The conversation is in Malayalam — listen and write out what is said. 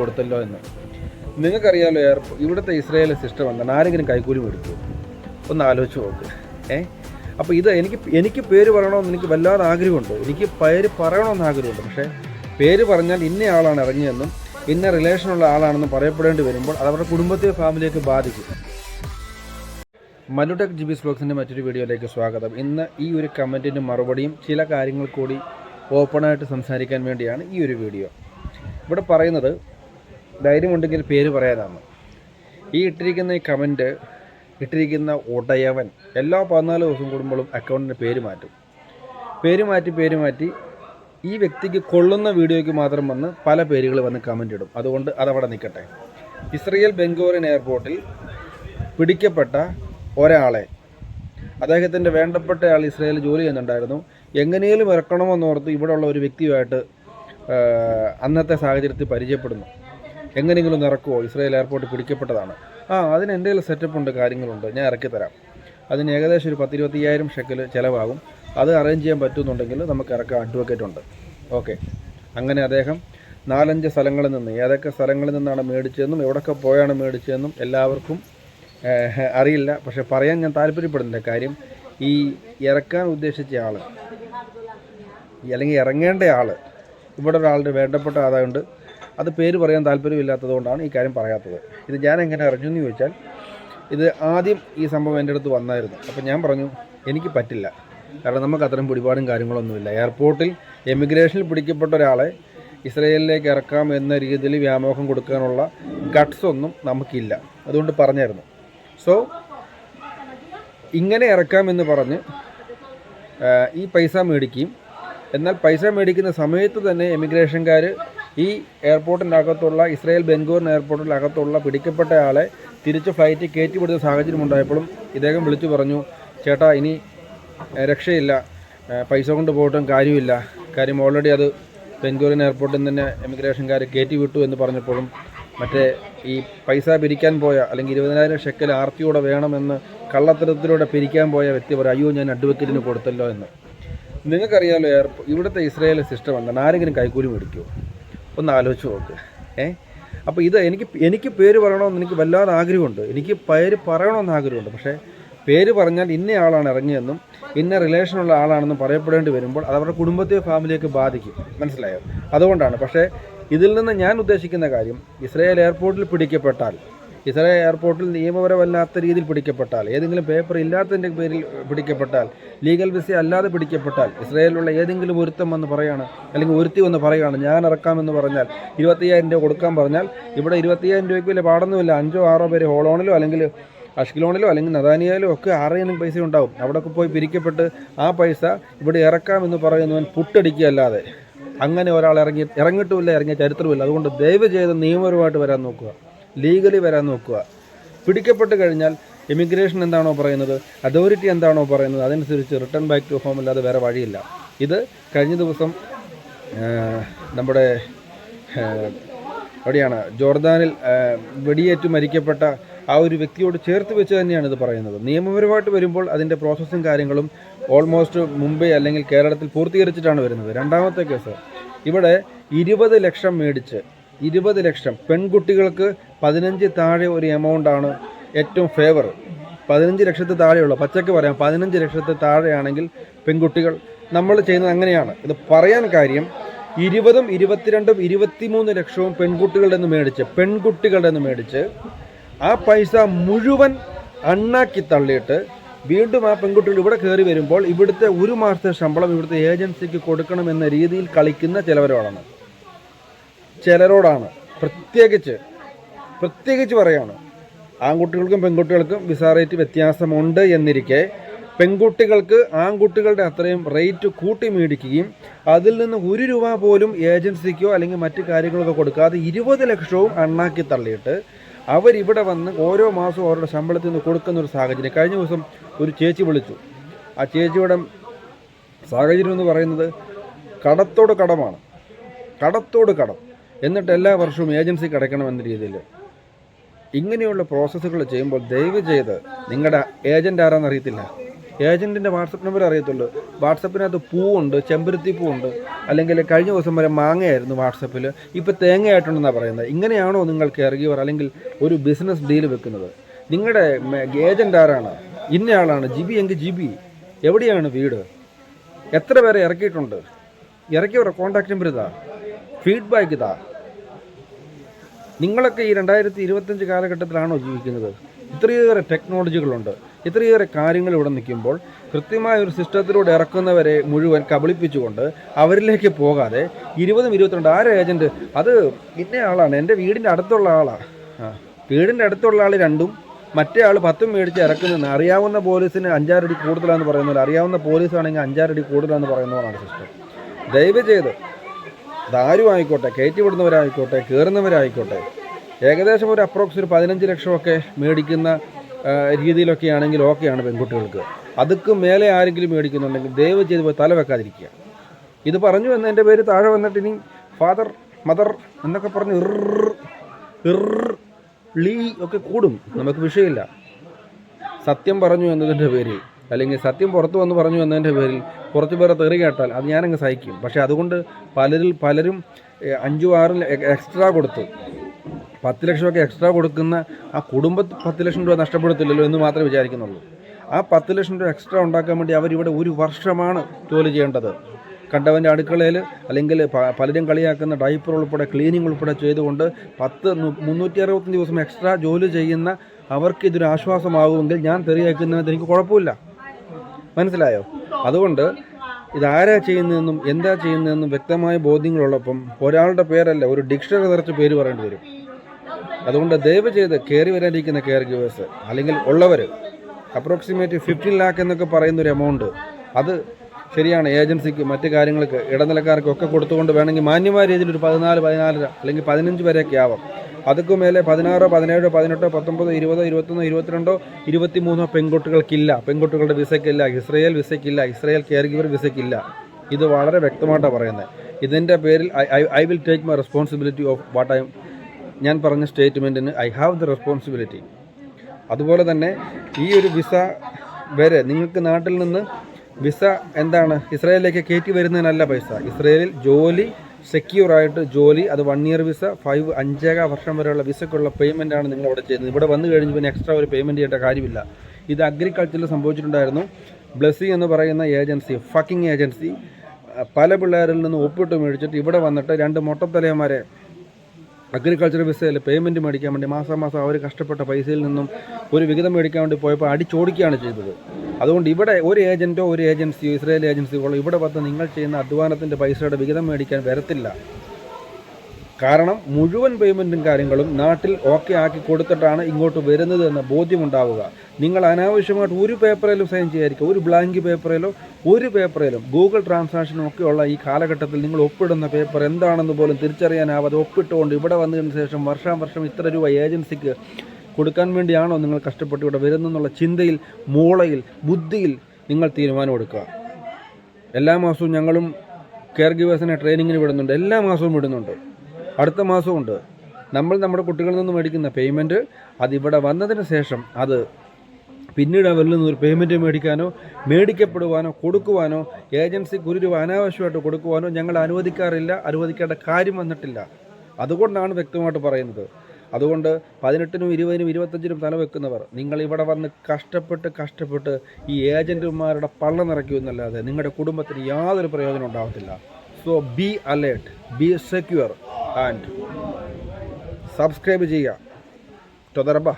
കൊടുത്തല്ലോ എന്ന്. നിങ്ങൾക്കറിയാമല്ലോ എയർ ഇവിടുത്തെ ഇസ്രായേൽ സിസ്റ്റം എന്താണ്? ആരെങ്കിലും കൈക്കൂലി കൊടുത്തു? ഒന്ന് ആലോചിച്ച് നോക്ക്. ഏ? അപ്പോൾ ഇത് എനിക്ക് എനിക്ക് പേര് പറയണമെന്ന് എനിക്ക് വല്ലാതെ ആഗ്രഹമുണ്ട്. എനിക്ക് പേര് പറയണമെന്ന് ആഗ്രഹമുണ്ട്. പക്ഷേ പേര് പറഞ്ഞാൽ ഇന്ന ആളാണ് ഇറങ്ങിയെന്നും ഇന്ന റിലേഷനുള്ള ആളാണെന്നും പറയപ്പെടേണ്ടി വരുമ്പോൾ അത് അവരുടെ കുടുംബത്തെ ഫാമിലിയൊക്കെ ബാധിക്കും. മനുടെക് ജി ബി സ്ലോക്സിന്റെ മറ്റൊരു വീഡിയോയിലേക്ക് സ്വാഗതം. ഇന്ന് ഈ ഒരു കമന്റിന്റെ മറുപടിയും ചില കാര്യങ്ങൾ കൂടി ഓപ്പണായിട്ട് സംസാരിക്കാൻ വേണ്ടിയാണ് ഈ ഒരു വീഡിയോ. ഇവിടെ പറയുന്നത് ധൈര്യമുണ്ടെങ്കിൽ പേര് പറയാനാണ് ഈ ഇട്ടിരിക്കുന്ന ഈ കമന്റ് ഇട്ടിരിക്കുന്ന ഉടയവൻ എല്ലാ പതിനാല് ദിവസം കൂടുമ്പോഴും അക്കൗണ്ടിന്റെ പേര് മാറ്റും. പേര് മാറ്റി പേര് മാറ്റി ഈ വ്യക്തിക്ക് കൊള്ളുന്ന വീഡിയോയ്ക്ക് മാത്രം വന്ന് പല പേരുകൾ വന്ന് കമന്റ് ഇടും. അതുകൊണ്ട് അതവിടെ നിൽക്കട്ടെ. ഇസ്രയേൽ ബെങ്കോറിൻ എയർപോർട്ടിൽ പിടിക്കപ്പെട്ട ഒരാളെ അദ്ദേഹത്തിന്റെ വേണ്ടപ്പെട്ട ആൾ ഇസ്രയേൽ ജോലി ചെയ്യുന്നുണ്ടായിരുന്നു. എങ്ങനെയും ഇറക്കണമെന്നോർത്ത് ഇവിടെയുള്ള ഒരു വ്യക്തിയുമായിട്ട് അന്നത്തെ സാഹചര്യത്തിൽ പരിചയപ്പെടുന്നു. എങ്ങനെയെങ്കിലും ഇറക്കുമോ ഇസ്രായേൽ എയർപോർട്ട് പിടിക്കപ്പെട്ടതാണ്. ആ അതിന് എന്റെ കയ്യിൽ സെറ്റപ്പ് ഉണ്ട് കാര്യങ്ങളുണ്ട്. ഞാൻ ഇറക്കി തരാം. അതിന് ഏകദേശം ഒരു പത്തിരുപത്തയ്യായിരം ഷെക്കിൽ ചിലവാകും. അത് അറേഞ്ച് ചെയ്യാൻ പറ്റുന്നുണ്ടെങ്കിൽ നമുക്ക് ഇറക്കാൻ അഡ്വക്കേറ്റ് ഉണ്ട്. ഓക്കെ അങ്ങനെ അദ്ദേഹം നാലഞ്ച് സ്ഥലങ്ങളിൽ നിന്ന് ഏതൊക്കെ സ്ഥലങ്ങളിൽ നിന്നാണ് മേടിച്ചതെന്നും എവിടെയൊക്കെ പോയാണ് മേടിച്ചതെന്നും എല്ലാവർക്കും അറിയില്ല. പക്ഷെ പറയാൻ ഞാൻ താല്പര്യപ്പെടുന്നില്ല. കാര്യം ഈ ഇറക്കാൻ ഉദ്ദേശിച്ച ആൾ അല്ലെങ്കിൽ ഇറങ്ങേണ്ട ആൾ ഇവിടെ ഒരാളുടെ വേണ്ടപ്പെട്ട ആതായുണ്ട് അത് പേര് പറയാൻ താല്പര്യമില്ലാത്തതുകൊണ്ടാണ് ഈ കാര്യം പറയാത്തത്. ഇത് ഞാൻ എങ്ങനെ അറിഞ്ഞു എന്ന് ചോദിച്ചാൽ ഇത് ആദ്യം ഈ സംഭവം എന്റെ അടുത്ത് വന്നായിരുന്നു. അപ്പോൾ ഞാൻ പറഞ്ഞു എനിക്ക് പറ്റില്ല. കാരണം നമുക്ക് അത്രയും പിടിപാടും കാര്യങ്ങളൊന്നുമില്ല. എയർപോർട്ടിൽ എമിഗ്രേഷനിൽ പിടിക്കപ്പെട്ട ഒരാളെ ഇസ്രയേലിലേക്ക് ഇറക്കാം എന്ന രീതിയിൽ വ്യാമോഹം കൊടുക്കാനുള്ള ഗട്ട്സ് ഒന്നും നമുക്കില്ല. അതുകൊണ്ട് പറഞ്ഞായിരുന്നു. സോ ഇങ്ങനെ ഇറക്കാമെന്ന് പറഞ്ഞ് ഈ പൈസ മേടിക്കുകയും എന്നാൽ പൈസ മേടിക്കുന്ന സമയത്ത് തന്നെ എമിഗ്രേഷൻകാർ ഈ എയർപോർട്ടിന്റെ അകത്തുള്ള ഇസ്രായേൽ ബെൻഗൂറിൻ എയർപോർട്ടിന്റെ അകത്തുള്ള പിടിക്കപ്പെട്ടയാളെ തിരിച്ച് ഫ്ലൈറ്റ് കയറ്റിവിടുന്ന സാഹചര്യം ഉണ്ടായപ്പോഴും ഇദ്ദേഹം വിളിച്ചു പറഞ്ഞു ചേട്ടാ ഇനി രക്ഷയില്ല. പൈസ കൊണ്ട് പോയിട്ടും കാര്യമില്ല. കാര്യം ഓൾറെഡി അത് ബെൻഗൂറിൻ എയർപോർട്ടിൽ നിന്ന് തന്നെ എമിഗ്രേഷൻകാർ കയറ്റി വിട്ടു എന്ന് പറഞ്ഞപ്പോഴും മറ്റേ ഈ പൈസ പിരിക്കാൻ പോയ അല്ലെങ്കിൽ ഇരുപതിനായിരം ഷെക്കൽ ആർത്തിയോടെ വേണമെന്ന് കള്ളത്തരത്തിലൂടെ പിരിക്കാൻ പോയ വ്യക്തി പറയും അയ്യോ ഞാൻ അഡ്വക്കേറ്റിന് കൊടുത്തല്ലോ എന്ന്. നിങ്ങൾക്കറിയാമല്ലോ എയർപോ ഇവിടുത്തെ ഇസ്രായേൽ സിസ്റ്റം എന്താണ്? ആരെങ്കിലും കൈക്കൂലി മേടിക്കുമോ ഒന്ന് ആലോചിച്ച് നോക്ക്. ഏ? അപ്പോൾ ഇത് എനിക്ക് എനിക്ക് പേര് പറയണമെന്ന് എനിക്ക് വല്ലാതെ ആഗ്രഹമുണ്ട്. എനിക്ക് പേര് പറയണമെന്ന് ആഗ്രഹമുണ്ട്. പക്ഷേ പേര് പറഞ്ഞാൽ ഇന്ന ആളാണ് ഇറങ്ങിയെന്നും ഇന്ന റിലേഷനുള്ള ആളാണെന്നും പറയപ്പെടേണ്ടി വരുമ്പോൾ അത് അവരുടെ കുടുംബത്തെ ഫാമിലിയൊക്കെ ബാധിക്കും. മനസ്സിലായോ? അതുകൊണ്ടാണ്. പക്ഷേ ഇതിൽ നിന്ന് ഞാൻ ഉദ്ദേശിക്കുന്ന കാര്യം ഇസ്രായേൽ എയർപോർട്ടിൽ പിടിക്കപ്പെട്ടാൽ ഇസ്രായേൽ എയർപോർട്ടിൽ നിയമപരമല്ലാത്ത രീതിയിൽ പിടിക്കപ്പെട്ടാൽ ഏതെങ്കിലും പേപ്പർ ഇല്ലാത്തതിന്റെ പേരിൽ പിടിക്കപ്പെട്ടാൽ ലീഗൽ വിസ അല്ലാതെ പിടിക്കപ്പെട്ടാൽ ഇസ്രായേലിലുള്ള ഏതെങ്കിലും ഒരുത്തം വന്ന് പറയാണ് അല്ലെങ്കിൽ ഒരുത്തി വന്ന് പറയുകയാണ് ഞാൻ ഇറക്കാമെന്ന് പറഞ്ഞാൽ ഇരുപത്തയ്യായിരം രൂപ കൊടുക്കാൻ പറഞ്ഞാൽ ഇവിടെ ഇരുപത്തയ്യായിരം രൂപയ്ക്ക് വലിയ പാടൊന്നുമില്ല. അഞ്ചോ ആറോ പേര് ഹോളോണിലോ അല്ലെങ്കിൽ അഷ്കിലോണിലോ അല്ലെങ്കിൽ നദാനിയയിലോ ഒക്കെ ആറേനും പൈസ ഉണ്ടാവും. അവിടെയൊക്കെ പോയി പിരിക്കപ്പെട്ട് ആ പൈസ ഇവിടെ ഇറക്കാമെന്ന് പറയുന്നവൻ പുട്ടടിക്കുകയല്ലാതെ. അങ്ങനെ ഒരാൾ ഇറങ്ങി ഇറങ്ങിയിട്ടുമില്ല ഇറങ്ങിയ ചരിത്രമില്ല. അതുകൊണ്ട് ദയവ് ചെയ്ത് നിയമപരമായിട്ട് വരാൻ നോക്കുക. ലീഗലി വരാൻ നോക്കുക. പിടിക്കപ്പെട്ട് കഴിഞ്ഞാൽ ഇമിഗ്രേഷൻ എന്താണോ പറയുന്നത് അതോറിറ്റി എന്താണോ പറയുന്നത് അതനുസരിച്ച് റിട്ടേൺ ബാക്ക് ടു ഹോം അല്ലാതെ വേറെ വഴിയില്ല. ഇത് കഴിഞ്ഞ ദിവസം നമ്മുടെ എവിടെയാണ് ജോർദാനിൽ വെടിയേറ്റ് മരിക്കപ്പെട്ട ആ ഒരു വ്യക്തിയോട് ചേർത്ത് വെച്ച് തന്നെയാണ് ഇത് പറയുന്നത്. നിയമപരമായിട്ട് വരുമ്പോൾ അതിന്റെ പ്രോസസ്സും കാര്യങ്ങളും ഓൾമോസ്റ്റ് മുംബൈ അല്ലെങ്കിൽ കേരളത്തിൽ പൂർത്തീകരിച്ചിട്ടാണ് വരുന്നത്. രണ്ടാമത്തെ കേസ് ഇവിടെ ഇരുപത് ലക്ഷം മേടിച്ച് ഇരുപത് ലക്ഷം. പെൺകുട്ടികൾക്ക് പതിനഞ്ച് താഴെ ഒരു എമൗണ്ടാണ് ഏറ്റവും ഫേവർ പതിനഞ്ച് ലക്ഷത്തെ താഴെയുള്ള. പച്ചക്ക് പറയാം പതിനഞ്ച് ലക്ഷത്തെ താഴെയാണെങ്കിൽ പെൺകുട്ടികൾ നമ്മൾ ചെയ്യുന്നത് അങ്ങനെയാണ്. ഇത് പറയാൻ കാര്യം ഇരുപതും ഇരുപത്തിരണ്ടും ഇരുപത്തിമൂന്ന് ലക്ഷവും പെൺകുട്ടികളുടെ നിന്ന് മേടിച്ച് പെൺകുട്ടികളുടെ നിന്ന് മേടിച്ച് ആ പൈസ മുഴുവൻ അണ്ണാക്കി തള്ളിയിട്ട് വീണ്ടും ആ പെൺകുട്ടികൾ ഇവിടെ കയറി വരുമ്പോൾ ഇവിടുത്തെ ഒരു മാസത്തെ ശമ്പളം ഇവിടുത്തെ ഏജൻസിക്ക് കൊടുക്കണമെന്ന രീതിയിൽ കളിക്കുന്ന ചിലവരോടാണ്. ചിലരോടാണ്. പ്രത്യേകിച്ച് പ്രത്യേകിച്ച് പറയാണ് ആൺകുട്ടികൾക്കും പെൺകുട്ടികൾക്കും വിസ റേറ്റ് വ്യത്യാസമുണ്ട് എന്നിരിക്കെ പെൺകുട്ടികൾക്ക് ആൺകുട്ടികളുടെ അത്രയും റേറ്റ് കൂട്ടി മേടിക്കുകയും അതിൽ നിന്ന് ഒരു രൂപ പോലും ഏജൻസിക്കോ അല്ലെങ്കിൽ മറ്റു കാര്യങ്ങളൊക്കെ കൊടുക്കാതെ ഇരുപത് ലക്ഷവും അണ്ണാക്കി തള്ളിയിട്ട് അവരിവിടെ വന്ന് ഓരോ മാസവും അവരുടെ ശമ്പളത്തിൽ നിന്ന് കൊടുക്കുന്ന ഒരു സാഹചര്യം. കഴിഞ്ഞ ദിവസം ഒരു ചേച്ചി വിളിച്ചു. ആ ചേച്ചിയുടെ സാഹചര്യം എന്ന് പറയുന്നത് കടത്തോട് കടമാണ്. കടത്തോട് കടം. എന്നിട്ട് എല്ലാ വർഷവും ഏജൻസി അടയ്ക്കണം എന്ന രീതിയിൽ. ഇങ്ങനെയുള്ള പ്രോസസ്സുകൾ ചെയ്യുമ്പോൾ ദയവ് ചെയ്ത് നിങ്ങളുടെ ഏജന്റ് ആരാന്ന് അറിയത്തില്ല. ഏജന്റിന്റെ വാട്സപ്പ് നമ്പർ അറിയത്തുള്ളൂ. വാട്സപ്പിനകത്ത് പൂവുണ്ട് ചെമ്പരത്തി പൂവുണ്ട്. അല്ലെങ്കിൽ കഴിഞ്ഞ ദിവസം വരെ മാങ്ങയായിരുന്നു വാട്സപ്പിൽ ഇപ്പോൾ തേങ്ങയായിട്ടുണ്ടെന്നാണ് പറയുന്നത്. ഇങ്ങനെയാണോ നിങ്ങൾ കെയർ അല്ലെങ്കിൽ ഒരു ബിസിനസ് ഡീൽ വെക്കുന്നത്? നിങ്ങളുടെ ഏജന്റ് ആരാണ്? ഇന്നയാളാണ് ജിബി എങ്കിൽ ജിബി. എവിടെയാണ് വീട്? എത്ര പേരെ ഇറക്കിയിട്ടുണ്ട്? ഇറക്കിയവരുടെ കോൺടാക്റ്റ് നമ്പർ ഇതാ. ഫീഡ്ബാക്ക് ഇതാ. നിങ്ങളൊക്കെ ഈ രണ്ടായിരത്തി ഇരുപത്തഞ്ച് കാലഘട്ടത്തിലാണോ ജീവിക്കുന്നത്? ഇത്രയേറെ ടെക്നോളജികളുണ്ട്. ഇത്രയേറെ കാര്യങ്ങൾ ഇവിടെ നിൽക്കുമ്പോൾ കൃത്യമായ ഒരു സിസ്റ്റത്തിലൂടെ ഇറക്കുന്നവരെ മുഴുവൻ കബളിപ്പിച്ചുകൊണ്ട് അവരിലേക്ക് പോകാതെ ഇരുപതും ഇരുപത്തിരണ്ട് ആരെ ഏജന്റ് അത് ഇന്ന ആളാണ്. എന്റെ വീടിന്റെ അടുത്തുള്ള ആളാണ് വീടിന്റെ അടുത്തുള്ള ആൾ രണ്ടും മറ്റേ ആൾ പത്തും മേടിച്ച് ഇറക്കുന്നതെന്ന് അറിയാവുന്ന പോലീസിന് അഞ്ചാറടി കൂടുതലാണെന്ന് പറയുന്നത് അറിയാവുന്ന പോലീസാണെങ്കിൽ അഞ്ചാറടി കൂടുതലാണെന്ന് പറയുന്നതാണ് സിസ്റ്റം. ദയവ് ചെയ്ത് ഇതാരും ആയിക്കോട്ടെ കയറ്റി വിടുന്നവരായിക്കോട്ടെ കയറുന്നവരായിക്കോട്ടെ ഏകദേശം ഒരു അപ്രോക്സ് ഒരു പതിനഞ്ച് ലക്ഷമൊക്കെ മേടിക്കുന്ന രീതിയിലൊക്കെ ആണെങ്കിൽ ഓക്കെയാണ് പെൺകുട്ടികൾക്ക്. അതുക്കും മേലെ ആരെങ്കിലും മേടിക്കുന്നുണ്ടെങ്കിൽ ദയവ് ചെയ്ത് പോയി തല വെക്കാതിരിക്കുക. ഇത് പറഞ്ഞു എന്ന് എന്റെ പേര് താഴെ വന്നിട്ട് ഇനി ഫാദർ മദർ എന്നൊക്കെ പറഞ്ഞ് ലീ ഒക്കെ കൂടും. നമുക്ക് വിഷയമില്ല. സത്യം പറഞ്ഞു എന്നതിന്റെ പേരിൽ. അല്ലെങ്കിൽ സത്യം പുറത്തു വന്ന് പറഞ്ഞു എന്നതിന്റെ പേരിൽ കുറച്ച് പേരെ തെറി കേട്ടാൽ അത് ഞാനങ്ങ് സഹിക്കും. പക്ഷേ അതുകൊണ്ട് പലരിൽ പലരും അഞ്ചു അഞ്ചും ആറും എക്സ്ട്രാ കൊടുത്ത്. പത്ത് ലക്ഷമൊക്കെ എക്സ്ട്രാ കൊടുക്കുന്ന ആ കുടുംബ പത്ത് ലക്ഷം രൂപ നഷ്ടപ്പെടുത്തില്ലല്ലോ എന്ന് മാത്രമേ വിചാരിക്കുന്നുള്ളൂ. ആ പത്ത് ലക്ഷം രൂപ എക്സ്ട്രാ ഉണ്ടാക്കാൻ വേണ്ടി അവരിവിടെ ഒരു വർഷമാണ് ജോലി ചെയ്യേണ്ടത്. കണ്ടവന്റെ അടുക്കളയിൽ അല്ലെങ്കിൽ പലരും കളിയാക്കുന്ന ഡൈപ്പർ ഉൾപ്പെടെ ക്ലീനിങ് ഉൾപ്പെടെ ചെയ്തുകൊണ്ട് പത്ത് മുന്നൂറ്റി അറുപത്തഞ്ച് ദിവസം എക്സ്ട്രാ ജോലി ചെയ്യുന്ന അവർക്ക് ഇതൊരു ആശ്വാസമാകുമെങ്കിൽ ഞാൻ തെറിയാക്കുന്നത് എനിക്ക് കുഴപ്പമില്ല. മനസ്സിലായോ? അതുകൊണ്ട് ഇതാരാ ചെയ്യുന്നതെന്നും എന്താ ചെയ്യുന്നതെന്നും വ്യക്തമായ ബോധ്യങ്ങളുള്ളപ്പം ഒരാളുടെ പേരല്ല ഒരു ഡിക്ഷണറി നിറച്ച് പേര് പറയേണ്ടി വരും. അതുകൊണ്ട് ദയവ് ചെയ്ത് കയറി വരാനിരിക്കുന്ന കെയർ ഗിവേഴ്സ് അല്ലെങ്കിൽ ഉള്ളവർ അപ്രോക്സിമേറ്റ് ഫിഫ്റ്റീൻ ലാക്ക് എന്നൊക്കെ പറയുന്ന ഒരു എമൗണ്ട് അത് ശരിയാണ് ഏജൻസിക്ക് മറ്റ് കാര്യങ്ങൾക്ക് ഇടനിലക്കാർക്കൊക്കെ കൊടുത്തുകൊണ്ട് വേണമെങ്കിൽ മാന്യമായ രീതിയിൽ ഒരു പതിനാല് പതിനാലര അല്ലെങ്കിൽ പതിനഞ്ച് വരെയൊക്കെ ആവാം. അതൊക്കെ മേലെ പതിനാറോ പതിനേഴോ പതിനെട്ടോ പത്തൊമ്പതോ ഇരുപതോ ഇരുപത്തൊന്നോ ഇരുപത്തിരണ്ടോ ഇരുപത്തിമൂന്നോ പെൺകുട്ടികൾക്കില്ല. പെൺകുട്ടികളുടെ വിസയ്ക്കില്ല ഇസ്രയേൽ വിസയ്ക്കില്ല ഇസ്രയേൽ കെയർ ഗിവർ വിസയ്ക്കില്ല. ഇത് വളരെ വ്യക്തമായിട്ടാണ് പറയുന്നത്. ഇതിന്റെ പേരിൽ I will take my responsibility of what I ഞാൻ പറഞ്ഞ സ്റ്റേറ്റ്മെന്റിന് ഐ ഹാവ് ദ റെസ്പോൺസിബിലിറ്റി അതുപോലെ തന്നെ ഈ ഒരു വിസ വരെ നിങ്ങൾക്ക് നാട്ടിൽ നിന്ന് വിസ എന്താണ്? ഇസ്രായേലിലേക്ക് കയറ്റി വരുന്നതിനല്ല പൈസ. ഇസ്രായേലിൽ ജോലി സെക്യൂർ ആയിട്ട് ജോലി അത് വൺ ഇയർ വിസ ഫൈവ് അഞ്ചേകാ വർഷം വരെയുള്ള വിസക്കുള്ള പേയ്മെന്റ് ആണ് നിങ്ങൾ അവിടെ ചെയ്യുന്നത്. ഇവിടെ വന്നു കഴിഞ്ഞ് പിന്നെ എക്സ്ട്രാ ഒരു പേയ്മെന്റ് ചെയ്യേണ്ട കാര്യമില്ല. ഇത് അഗ്രികൾച്ചറിൽ സംഭവിച്ചിട്ടുണ്ടായിരുന്നു. ബ്ലസ്സി എന്ന് പറയുന്ന ഏജൻസി ഫക്കിംഗ് ഏജൻസി പല പിള്ളേരിൽ നിന്ന് ഒപ്പിട്ട് മേടിച്ചിട്ട് ഇവിടെ വന്നിട്ട് രണ്ട് മൊട്ടത്തലയന്മാരെ അഗ്രികൾച്ചർ വിസയിൽ പേയ്മെന്റ് മേടിക്കാൻ വേണ്ടി മാസം മാസം അവർ കഷ്ടപ്പെട്ട പൈസയിൽ നിന്നും ഒരു വിഹിതം മേടിക്കാൻ വേണ്ടി പോയപ്പോൾ അടിച്ചോടിക്കുകയാണ് ചെയ്തത്. അതുകൊണ്ട് ഇവിടെ ഒരു ഏജന്റോ ഒരു ഏജൻസിയോ ഇസ്രായേൽ ഏജൻസികളോ ഇവിടെ വന്ന് നിങ്ങൾ ചെയ്യുന്ന അധ്വാനത്തിന്റെ പൈസയുടെ വിഹിതം മേടിക്കാൻ വരത്തില്ല. കാരണം മുഴുവൻ പേയ്മെന്റും കാര്യങ്ങളും നാട്ടിൽ ഓക്കെ ആക്കി കൊടുത്തിട്ടാണ് ഇങ്ങോട്ട് വരുന്നത് എന്ന ബോധ്യമുണ്ടാവുക. നിങ്ങൾ അനാവശ്യമായിട്ട് ഒരു പേപ്പറിലും സൈൻ ചെയ്യാതിരിക്കുക. ഒരു ബ്ലാങ്ക് പേപ്പറിലോ ഒരു പേപ്പറിലും ഗൂഗിൾ ട്രാൻസാക്ഷനും ഒക്കെയുള്ള ഈ കാലഘട്ടത്തിൽ നിങ്ങൾ ഒപ്പിടുന്ന പേപ്പർ എന്താണെന്ന് പോലും തിരിച്ചറിയാനാവാതെ ഒപ്പിട്ടുകൊണ്ട് ഇവിടെ വന്നതിന് ശേഷം വർഷാവർഷം ഇത്ര രൂപ ഏജൻസിക്ക് കൊടുക്കാൻ വേണ്ടിയാണോ നിങ്ങൾ കഷ്ടപ്പെട്ട് ഇവിടെ വരുന്നെന്നുള്ള ചിന്തയിൽ മൂളയിൽ ബുദ്ധിയിൽ നിങ്ങൾ തീരുമാനമെടുക്കുക എല്ലാ മാസവും ഞങ്ങളും കെയർ ഗിവേഴ്സിനെ ട്രെയിനിങ്ങിന് വിടുന്നുണ്ട്. എല്ലാ മാസവും വിടുന്നുണ്ട്. അടുത്ത മാസവും ഉണ്ട് നമ്മൾ നമ്മുടെ കുട്ടികളിൽ നിന്ന് മേടിക്കുന്ന പേയ്മെന്റ് അതിവിടെ വന്നതിന് ശേഷം അത് പിന്നീട് അവരിൽ നിന്ന് ഒരു പേയ്മെന്റ് മേടിക്കാനോ മേടിക്കപ്പെടുവാനോ കൊടുക്കുവാനോ ഏജൻസിക്ക് ഒരു രൂപ അനാവശ്യമായിട്ട് കൊടുക്കുവാനോ ഞങ്ങൾ അനുവദിക്കാറില്ല അനുവദിക്കേണ്ട കാര്യം വന്നിട്ടില്ല. അതുകൊണ്ടാണ് വ്യക്തമായിട്ട് പറയുന്നത്. അതുകൊണ്ട് പതിനെട്ടിനും ഇരുപതിനും ഇരുപത്തഞ്ചിനും തല വെക്കുന്നവർ നിങ്ങൾ ഇവിടെ വന്ന് കഷ്ടപ്പെട്ട് കഷ്ടപ്പെട്ട് ഈ ഏജന്റുമാരുടെ പള്ള നിറയ്ക്കുമെന്നല്ലാതെ നിങ്ങളുടെ കുടുംബത്തിന് യാതൊരു പ്രയോജനം ഉണ്ടാകത്തില്ല so be alert be secure and subscribe ചെയ്യുക. ടൊതറബ